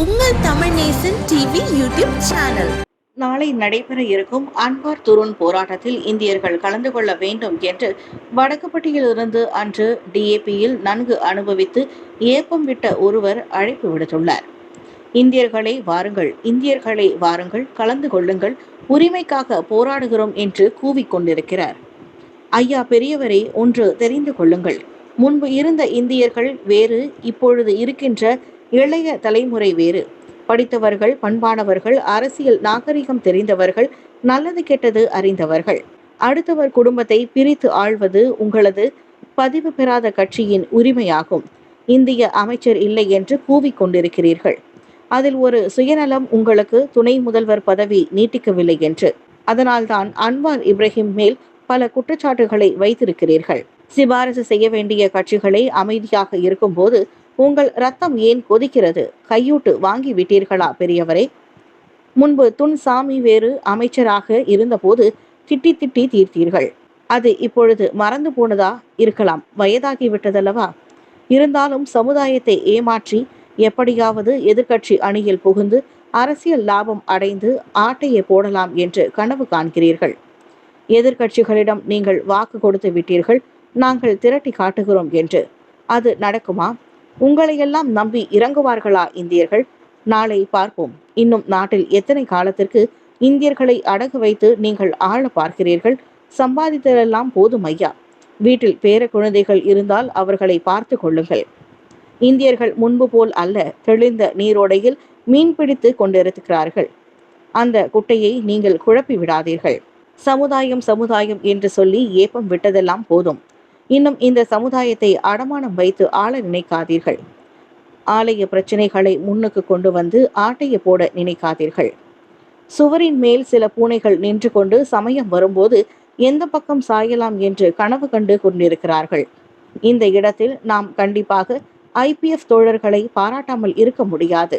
உங்கள் Tamil Nesan TV YouTube channel நாளை நடைபெற இருக்கும் அன்பார் துருன் போராட்டத்தில் இந்தியர்கள் கலந்து கொள்ள வேண்டும் என்று வடக்குப்பட்டியிலிருந்து அன்று டிஏபியில் நன்கு அனுபவித்து ஏப்பம் விட்ட ஒருவர் அழைப்பு விடுத்துள்ளார். இந்தியர்களை வாருங்கள் இந்தியர்களை வாருங்கள் கலந்து கொள்ளுங்கள் உரிமைக்காக போராடுகிறோம் என்று கூவிக்கொண்டிருக்கிறார் ஐயா பெரியவரே ஒன்று தெரிந்து கொள்ளுங்கள். முன்பு இருந்த இந்தியர்கள் வேறு இப்பொழுது இருக்கின்ற இளைய தலைமுறை வேறு. படித்தவர்கள் பண்பானவர்கள் அரசியல் நாகரிகம் தெரிந்தவர்கள் நல்லது கெட்டது அறிந்தவர்கள். அடுத்தவர் குடும்பத்தை பிரித்து ஆள்வது உங்களது பதிவு பெறாத கட்சியின் உரிமையாகும். இந்திய அமைச்சர் இல்லை என்று கூவிக்கொண்டிருக்கிறீர்கள். அதில் ஒரு சுயநலம் உங்களுக்கு துணை முதல்வர் பதவி நீட்டிக்கவில்லை என்று. அதனால்தான் அன்வார் இப்ராஹிம் மேல் பல குற்றச்சாட்டுகளை வைத்திருக்கிறீர்கள். சிபாரசு செய்ய வேண்டிய கட்சிகளை அமைதியாக இருக்கும்போது உங்கள் ரத்தம் ஏன் கொதிக்கிறது? கையூட்டு வாங்கி விட்டீர்களா பெரியவரே? முன்பு துன் சாமி வேறு அமைச்சராக இருந்தபோது திட்டி திட்டி தீர்த்தீர்கள். அது இப்பொழுது மறந்து போனதா இருக்கலாம் வயதாகி விட்டதல்லவா? இருந்தாலும் சமுதாயத்தை ஏமாற்றி எப்படியாவது எதிர்க்கட்சி அணியில் புகுந்து அரசியல் லாபம் அடைந்து ஆட்டையை போடலாம் என்று கனவு காண்கிறீர்கள். எதிர்க்கட்சிகளிடம் நீங்கள் வாக்கு கொடுத்து விட்டீர்கள் நாங்கள் திரட்டி காட்டுகிறோம் என்று. அது நடக்குமா? உங்களையெல்லாம் நம்பி இறங்குவார்களா இந்தியர்கள்? நாளை பார்ப்போம். இன்னும் நாட்டில் எத்தனை காலத்திற்கு இந்தியர்களை அடகு வைத்து நீங்கள் ஆள பார்க்கிறீர்கள்? சம்பாதித்ததெல்லாம் போதும் ஐயா. வீட்டில் பேர குழந்தைகள் இருந்தால் அவர்களை பார்த்து கொள்ளுங்கள். இந்தியர்கள் முன்பு போல் அல்ல தெளிந்த நீரோடையில் மீன் பிடித்து கொண்டிருக்கிறார்கள். அந்த குட்டையை நீங்கள் குழப்பி விடாதீர்கள். சமுதாயம் சமுதாயம் என்று சொல்லி ஏப்பம் விட்டதெல்லாம் போதும். இன்னும் இந்த சமுதாயத்தை அடமானம் வைத்து ஆள நினைக்காதீர்கள். ஆலய பிரச்சனைகளை முன்னுக்கு கொண்டு வந்து ஆட்டைய போட நினைக்காதீர்கள். சுவரின் மேல் சில பூனைகள் நின்று கொண்டு சமயம் வரும்போது எந்த பக்கம் சாயலாம் என்று கனவு கண்டு கொண்டிருக்கிறார்கள். இந்த இடத்தில் நாம் கண்டிப்பாக ஐபிஎஃப் தோழர்களை பாராட்டாமல் இருக்க முடியாது.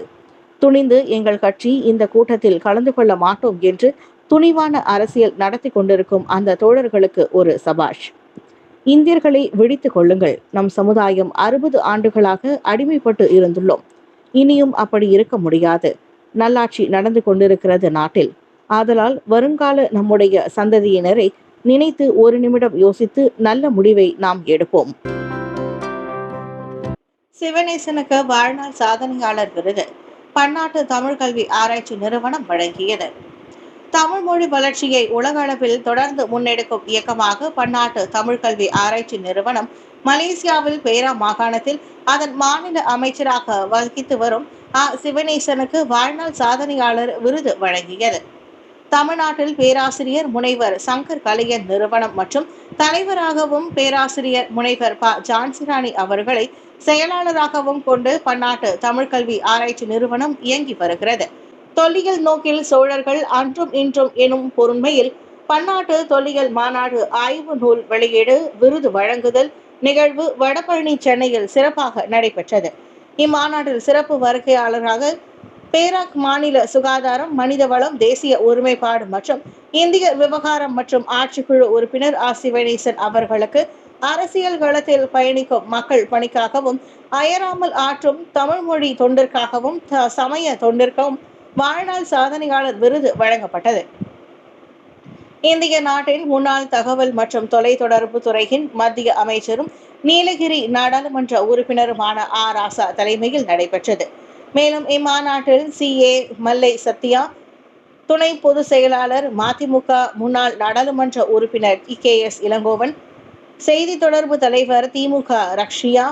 துணிந்து எங்கள் கட்சி இந்த கூட்டத்தில் கலந்து கொள்ள மாட்டோம் என்று துணிவான அரசியல் நடத்தி கொண்டிருக்கும் அந்த தோழர்களுக்கு ஒரு சபாஷ். இந்தியர்களை விழித்துக் கொள்ளுங்கள் நம் சமுதாயம் அறுபது ஆண்டுகளாக அடிமைப்பட்டு இருந்துள்ளோம். இனியும் அப்படி இருக்க முடியாது. நல்லாட்சி நடந்து கொண்டிருக்கிறது நாட்டில். ஆதலால் வருங்கால நம்முடைய சந்ததியினரை நினைத்து ஒரு நிமிடம் யோசித்து நல்ல முடிவை நாம் எடுப்போம். சிவநேசனுக்கு வாழ்நாள் சாதனையாளர் விருது. பன்னாட்டு தமிழ் கல்வி ஆராய்ச்சி நிறுவனம் வழங்கியது. தமிழ் மொழி வளர்ச்சியை உலக அளவில் தொடர்ந்து முன்னெடுக்கும் இயக்கமாக பன்னாட்டு தமிழ் கல்வி ஆராய்ச்சி நிறுவனம் மலேசியாவில் பேரா மாகாணத்தில் அதன் மாநில அமைச்சராக வகித்து வரும் ஆ சிவனேசனுக்கு வாழ்நாள் சாதனையாளர் விருது வழங்கியது. தமிழ்நாட்டில் பேராசிரியர் முனைவர் சங்கர் கலையன் நிறுவனம் மற்றும் தலைவராகவும் பேராசிரியர் முனைவர் ப. ஜான்சிராணி அவர்களை செயலாளராகவும் கொண்டு பன்னாட்டு தமிழ் கல்வி ஆராய்ச்சி நிறுவனம் இயங்கி வருகிறது. தொல்லியல் நோக்கில் சோழர்கள் அன்றும் இன்றும் எனும் பொருண்மையில் பன்னாட்டு தொல்லியல் மாநாடு ஆய்வு நூல் வெளியீடு விருது வழங்குதல் நிகழ்வு வடபழனி சென்னையில் சிறப்பாக நடைபெற்றது. இம்மாநாட்டில் சிறப்பு வருகையாளராக பேராக் மாநில சுகாதாரம் மனிதவளம் தேசிய ஒருமைப்பாடு மற்றும் இந்திய விவகாரம் மற்றும் ஆட்சிக்குழு உறுப்பினர் ஆ சிவனேசன் அவர்களுக்கு அரசியல் களத்தில் பயணிக்கும் மக்கள் பணிக்காகவும் அயராமல் ஆற்றும் தமிழ் மொழி தொண்டிற்காகவும் த- சமய தொண்டிற்கும் வாழ்நாள் சாதனையாளர் விருது வழங்கப்பட்டது. இந்திய நாட்டின் முன்னாள் தகவல் மற்றும் தொலைத்தொடர்பு துறையின் மத்திய அமைச்சரும் நீலகிரி நாடாளுமன்ற உறுப்பினருமான ஆ. ராசா தலைமையில் நடைபெற்றது. மேலும் இம்மாநாட்டில் சி. ஏ. மல்லை சத்யா துணை பொதுச் செயலாளர் மதிமுக முன்னாள் நாடாளுமன்ற உறுப்பினர் இ. கே. எஸ். இளங்கோவன் செய்தி தொடர்பு தலைவர் திமுக ரக்ஷியா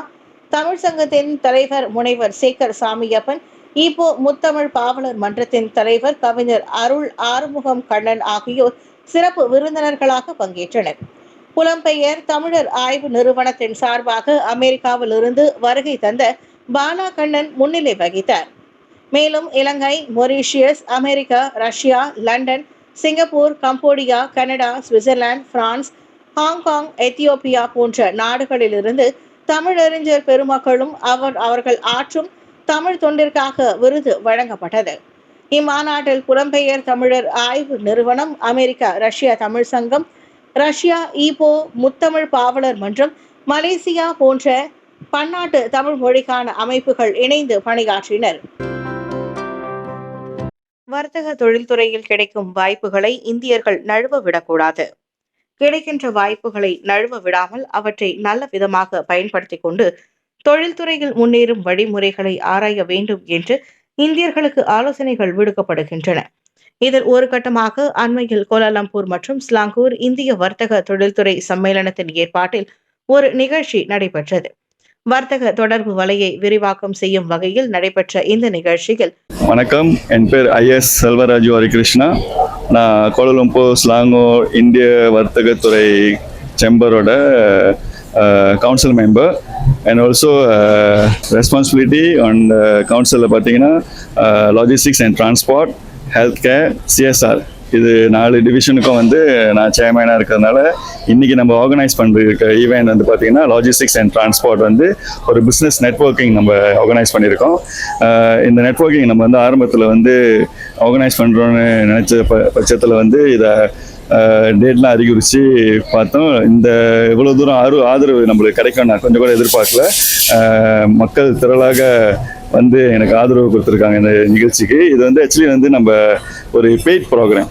தமிழ் சங்கத்தின் தலைவர் முனைவர் சேகர் சாமியப்பன் இப்போ முத்தமிழ் பாவலர் மன்றத்தின் தலைவர் கவிஞர் அருள் ஆறுமுகம் கண்ணன் ஆகியோர் சிறப்பு விருந்தினர்களாக பங்கேற்றனர். புலம்பெயர் தமிழர் ஆய்வு நிறுவனத்தின் சார்பாக அமெரிக்காவில் இருந்து வருகை தந்த பாலா கண்ணன் முன்னிலை வகித்தார். மேலும் Ilangai Mauritius America Russia London Singapore Cambodia Canada Switzerland France Hong Kong Ethiopia போன்ற நாடுகளிலிருந்து தமிழறிஞர் பெருமக்களும் அவர் அவர்கள் ஆற்றும் தமிழ் தொண்டிற்காக விருது வழங்கப்பட்டது. இம்மாநாட்டில் புலம்பெயர் தமிழர் ஆய்வு நிறுவனம் அமெரிக்கா ரஷ்யா தமிழ் சங்கம் ரஷ்யா ஈபோ முத்தமிழ் பாவலர் மன்றம் மலேசியா போன்ற பன்னாட்டு தமிழ் மொழிக்கான அமைப்புகள் இணைந்து பணியாற்றினர். வர்த்தக தொழில்துறையில் கிடைக்கும் வாய்ப்புகளை இந்தியர்கள் நழுவ விடக்கூடாது கிடைக்கின்ற வாய்ப்புகளை நழுவ விடாமல் அவற்றை நல்ல விதமாக பயன்படுத்திக் கொண்டு தொழில்துறையில் முன்னேறும் வழிமுறைகளை ஆராய வேண்டும் என்று இந்தியர்களுக்கு ஆலோசனைகள் விடுக்கப்படுகின்றன. இதில் ஒரு கட்டமாக அண்மையில் கோலாலம்பூர் மற்றும் ஸ்லாங்கூர் இந்திய வர்த்தக தொழில்துறை சம்மேளனத்தின் ஏற்பாட்டில் ஒரு நிகழ்ச்சி நடைபெற்றது. வர்த்தக தொடர்பு வலையை விரிவாக்கம் செய்யும் வகையில் நடைபெற்ற இந்த நிகழ்ச்சியில் வணக்கம். என் பேர் ஐஎஸ் செல்வராஜு ஹரிகிருஷ்ணா. நான் கோலலம்பூர் ஸ்லாங்கூர் இந்திய வர்த்தகத்துறை செம்பரோட council member and also responsibility and கவுன்சிலில் பார்த்தீங்கன்னா logistics and transport health care CSR இது நாலு டிவிஷனுக்கும் வந்து நான் சேர்மேனாக இருக்கிறதுனால இன்றைக்கி நம்ம ஆர்கனைஸ் பண்ணிருக்க ஈவெண்ட் வந்து பார்த்திங்கன்னா லாஜிஸ்டிக்ஸ் அண்ட் டிரான்ஸ்போர்ட் வந்து ஒரு பிஸ்னஸ் நெட்வொர்க்கிங் நம்ம ஆர்கனைஸ் பண்ணியிருக்கோம் uh, இந்த நெட்வொர்க்கிங் நம்ம வந்து ஆரம்பத்தில் வந்து ஆர்கனைஸ் பண்ணுறோன்னு நினச்ச ப பட்சத்தில் வந்து இதை டேட்லாம் அறிகுறித்து பார்த்தோம். இந்த இவ்வளோ தூரம் ஆறு ஆதரவு நம்மளுக்கு கிடைக்கும் நான் கொஞ்சம் கூட எதிர்பார்க்கல. மக்கள் திரளாக வந்து எனக்கு ஆதரவு கொடுத்துருக்காங்க இந்த நிகழ்ச்சிக்கு. இது வந்து ஆக்சுவலி வந்து நம்ம ஒரு பெய்ட் ப்ரோக்ராம்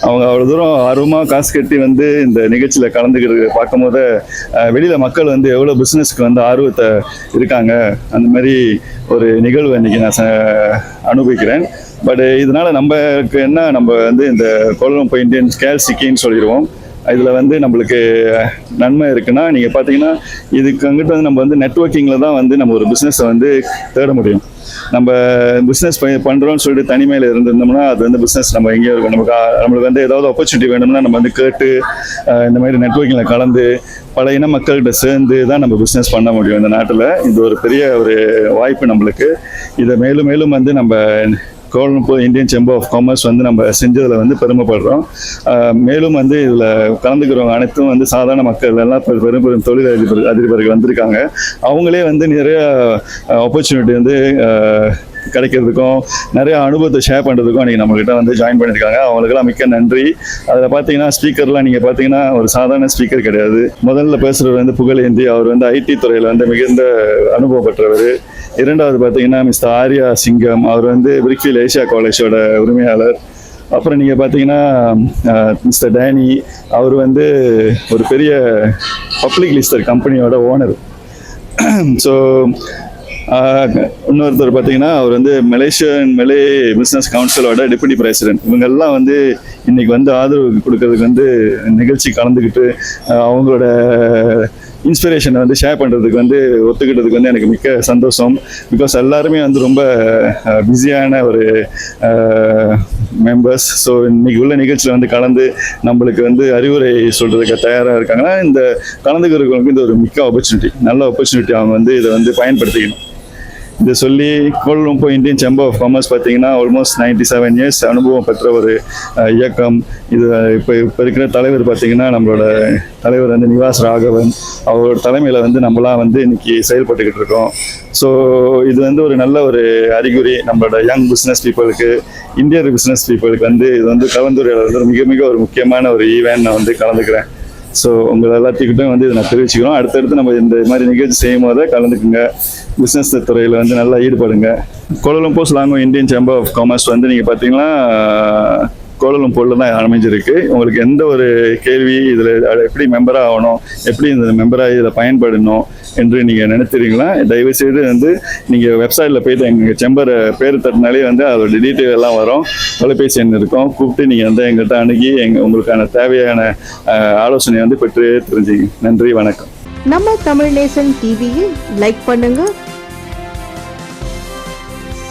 அவங்க அவ்வளோ தூரம் ஆர்வமாக காசு கட்டி வந்து இந்த நிகழ்ச்சியில் கலந்துக்கிறது பார்க்கும்போது வெளியில் மக்கள் வந்து எவ்வளோ பிஸ்னஸ்க்கு வந்து ஆர்வத்தை இருக்காங்க. அந்த மாதிரி ஒரு நிகழ்வு இன்றைக்கி நான் ச- அனுபவிக்கிறேன். பட் eh, இதனால நம்மக்கு என்ன நம்ம வந்து இந்த கோலம் இந்தியன் ஸ்கேல் சிக்கின்னு சொல்லிடுவோம். இதில் வந்து நம்மளுக்கு நன்மை இருக்குன்னா நீங்கள் பார்த்தீங்கன்னா இதுக்கு அங்கிட்ட வந்து நம்ம வந்து நெட்வொர்க்கிங்கில் தான் வந்து நம்ம ஒரு பிஸ்னஸை வந்து தேட முடியும். நம்ம பிஸ்னஸ் பண்ணுறோம்னு சொல்லிட்டு தனிமையில் இருந்திருந்தோம்னா அது வந்து பிஸ்னஸ் நம்ம எங்கேயோ இருக்கும். நமக்கு நம்மளுக்கு வந்து ஏதாவது ஆப்பர்ச்சுனிட்டி வேணும்னா நம்ம வந்து கேட்டு இந்த மாதிரி நெட்வொர்க்கிங்கில் கலந்து பல இன மக்கள்கிட்ட சேர்ந்து தான் நம்ம பிஸ்னஸ் பண்ண முடியும். இந்த நாட்டில். இது ஒரு பெரிய ஒரு வாய்ப்பு நம்மளுக்கு. இதை மேலும் மேலும் வந்து நம்ம Kuala Lumpur Indian chamber of commerce வந்து நம்ம செஞ்சதில் வந்து பெருமைப்படுறோம். மேலும் வந்து இதில் கலந்துக்கிறவங்க அனைத்தும் வந்து சாதாரண மக்கள் எல்லாம் பெரும் பெரும் தொழில் அதிபர் அதிபர்கள் வந்திருக்காங்க. அவங்களே வந்து நிறைய ஆப்பர்ச்சுனிட்டி வந்து கிடைக்கிறதுக்கும் நிறைய அனுபவத்தை ஷேர் பண்ணுறதுக்கும் அன்றைக்கி நம்மக்கிட்ட வந்து ஜாயின் பண்ணியிருக்காங்க. அவங்களுக்கெல்லாம் மிக்க நன்றி. அதில் பார்த்தீங்கன்னா ஸ்பீக்கர்லாம் நீங்கள் பார்த்தீங்கன்னா ஒரு சாதாரண ஸ்பீக்கர் கிடையாது. முதல்ல பேசுகிறவர் வந்து புகழேந்தி அவர் வந்து ஐடி துறையில் வந்து மிகுந்த அனுபவம் பெற்றவர். இரண்டாவது பார்த்தீங்கன்னா மிஸ்டர் ஆர்யா சிங்கம் அவர் வந்து பிரிக்ஃபீல் ஏசியா காலேஜோட உரிமையாளர். அப்புறம் நீங்கள் பார்த்தீங்கன்னா மிஸ்டர் டேனி அவர் வந்து ஒரு பெரிய பப்ளிக் லிஸ்டர் கம்பெனியோட ஓனர் ஸோ இன்னொருத்தர் பார்த்தீங்கன்னா அவர் வந்து மலேசியன் மலே பிஸ்னஸ் கவுன்சிலோட டெபுட்டி பிரசிடென்ட் இவங்கெல்லாம் வந்து இன்னைக்கு வந்து ஆதரவு கொடுக்கறதுக்கு வந்து நிகழ்ச்சி கலந்துக்கிட்டு அவங்களோட இன்ஸ்பிரேஷனை வந்து ஷேர் பண்ணுறதுக்கு வந்து ஒத்துக்கிட்டதுக்கு வந்து எனக்கு மிக்க சந்தோஷம். பிகாஸ் எல்லாருமே வந்து ரொம்ப பிஸியான ஒரு மெம்பர்ஸ் ஸோ இன்னைக்கு உள்ள நிகழ்ச்சியில் வந்து கலந்து நம்மளுக்கு வந்து அறிவுரை சொல்கிறதுக்கு தயாராக இருக்காங்கன்னா இந்த கலந்துக்கிறவங்களுக்கு இது ஒரு மிக்க ஆப்பர்ச்சுனிட்டி நல்ல ஆப்பர்ச்சுனிட்டி அவங்க வந்து இதை வந்து பயன்படுத்திக்கணும். இதை சொல்லி Kuala Lumpur Indian chamber of commerce பார்த்தீங்கன்னா ஆல்மோஸ்ட் நைன்டி செவன் இயர்ஸ் அனுபவம் பெற்ற ஒரு இயக்கம். இது இப்போ இப்போ இருக்கிற தலைவர் பார்த்தீங்கன்னா நம்மளோட தலைவர் வந்து நிவாஸ் ராகவன். அவரோட தலைமையில் வந்து நம்மளாம் வந்து இன்னைக்கு செயல்பட்டுக்கிட்டு இருக்கோம். ஸோ இது வந்து ஒரு நல்ல ஒரு அறிகுறி நம்மளோட யங் பிஸ்னஸ் பீப்புளுக்கு இந்தியர் பிஸ்னஸ் பீப்புளுக்கு வந்து இது வந்து கலந்துரையாடல் வந்து மிக மிக ஒரு முக்கியமான ஒரு ஈவெண்ட் நான் வந்து கலந்துக்கிறேன். ஸோ உங்களை எல்லாத்துக்கிட்டும் வந்து இதை நான் தெரிவிச்சுக்கிறோம். அடுத்தடுத்து நம்ம இந்த மாதிரி நிகழ்ச்சி செய்யும் போதே கலந்துக்குங்க. பிஸ்னஸ் துறையில் வந்து நல்லா ஈடுபடுங்க. Kuala Lumpur Selangor Indian chamber of commerce வந்து நீங்கள் பார்த்தீங்கன்னா கோலலம்பூரில் தான் அமைஞ்சிருக்கு. உங்களுக்கு எந்த ஒரு கேள்வி இதில் எப்படி மெம்பராக ஆகணும் எப்படி இந்த மெம்பராக இதில் பயன்படணும் என்று நீங்கள் நினைக்கிறீங்களா தயவுசெய்து வந்து நீங்கள் வெப்சைட்டில் போயிட்டு எங்கள் செம்பரை பேர் தட்டினாலே வந்து அதோட டீட்டெயில் எல்லாம் வரும். தொலைபேசி எண் இருக்கும். கூப்பிட்டு நீங்கள் வந்து எங்கள்கிட்ட அணுகி எங்கள் உங்களுக்கான தேவையான ஆலோசனை வந்து பெற்று தெரிஞ்சுங்க. நன்றி வணக்கம். நம்ம தமிழ் நேசன் டிவியை லைக் பண்ணுங்கள்